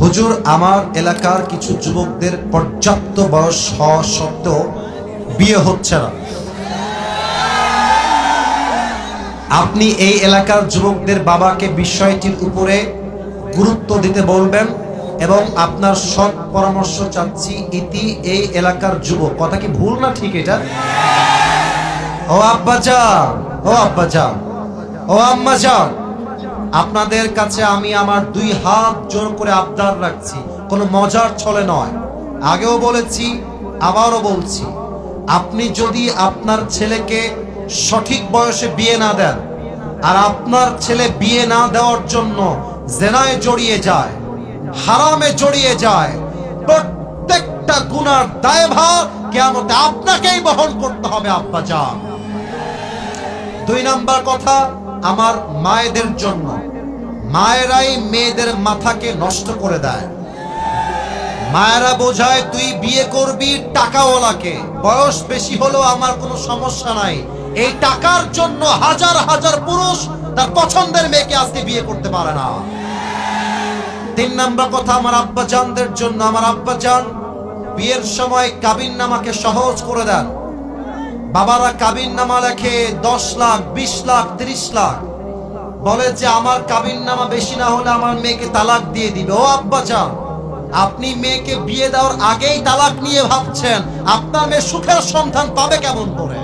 হুজুর, আমার এলাকার কিছু যুবকদের পর্যাপ্ত বয়স হওয়া সত্ত্বেও বিয়ে হচ্ছে না। আপনি এই এলাকার যুবকদের বাবাকে বিষয়টির উপরে গুরুত্ব দিতে বলবেন এবং আপনার সৎ পরামর্শ চাচ্ছি ইতি এই এলাকার যুবক। কথা কি ভুল না ঠিক এটা? ও আব্বাজান ও আব্বাজান ও আম্মাজান আপনাদের কাছে আমি আমার দুই হাত জোর করে আবদার রাখছি। কোনো মজার ছলে নয়। আগেও বলেছি, আবারও বলছি, আপনি যদি আপনার ছেলেকে সঠিক বয়সে বিয়ে না দেন আর আপনার ছেলে বিয়ে না দেওয়ার জন্য জেনায় জড়িয়ে যায়, হারামে জড়িয়ে যায়, প্রত্যেকটা গুনার দায়ভার কেমন আপনাকেই বহন করতে হবে, আব্বা যান দুই নাম্বার কথা, আমার মায়েদের জন্য। মায়েরাই মেয়েদের মাথাকে নষ্ট করে দেয়। মায়েরা বোঝায়, তুই বিয়ে করবি টাকাওয়ালাকে। বয়স বেশি হলেও আমার কোনো সমস্যা নাই। এই টাকার জন্য হাজার হাজার পুরুষ তার পছন্দের মেয়েকে আজকে বিয়ে করতে পারে না। তিন নম্বর কথা, আমার আব্বা জানদের জন্য, আমার আব্বা জান বিয়ের সময় কাবিন নামাকে সহজ করে দেন। বাবারা কাবিন নামা লেখে দশ লাখ, বিশ লাখ, তিরিশ লাখ। বলে যে, আমার কাবিন নামা বেশি না হলে আমার মেয়েকে তালাক দিয়ে দিবে। ও আব্বা চান আপনি মেয়েকে বিয়ে দেওয়ার আগেই তালাক নিয়ে ভাবছেন। আপনার মেয়ে সুখের সন্ধান পাবে কেমন করে?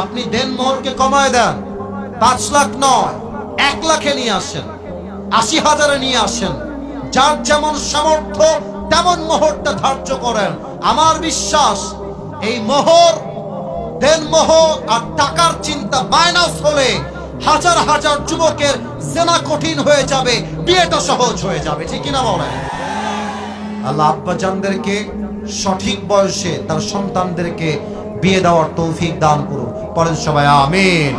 আপনি দেন মোহরকে কমায় দেন। পাঁচ লাখ নয়, এক লাখে নিয়ে আসেন। আশি হাজারে নিয়ে আসেন। যার যেমন সামর্থ্য, তেমন মোহরটা ধার্য করেন। আমার বিশ্বাস, এই মোহর, দেন মোহর আর টাকার চিন্তা মাইনাস হলে হাজার হাজার যুবকের জেনা কঠিন হয়ে যাবে, বিয়েটা সহজ হয়ে যাবে, ঠিক কিনা বলেন? আল্লাহ আব্বাজানদেরকে সঠিক বয়সে তার সন্তানদেরকে বিয়ে দেওয়ার তৌফিক দান করুন। পরের সবাই, আমিন।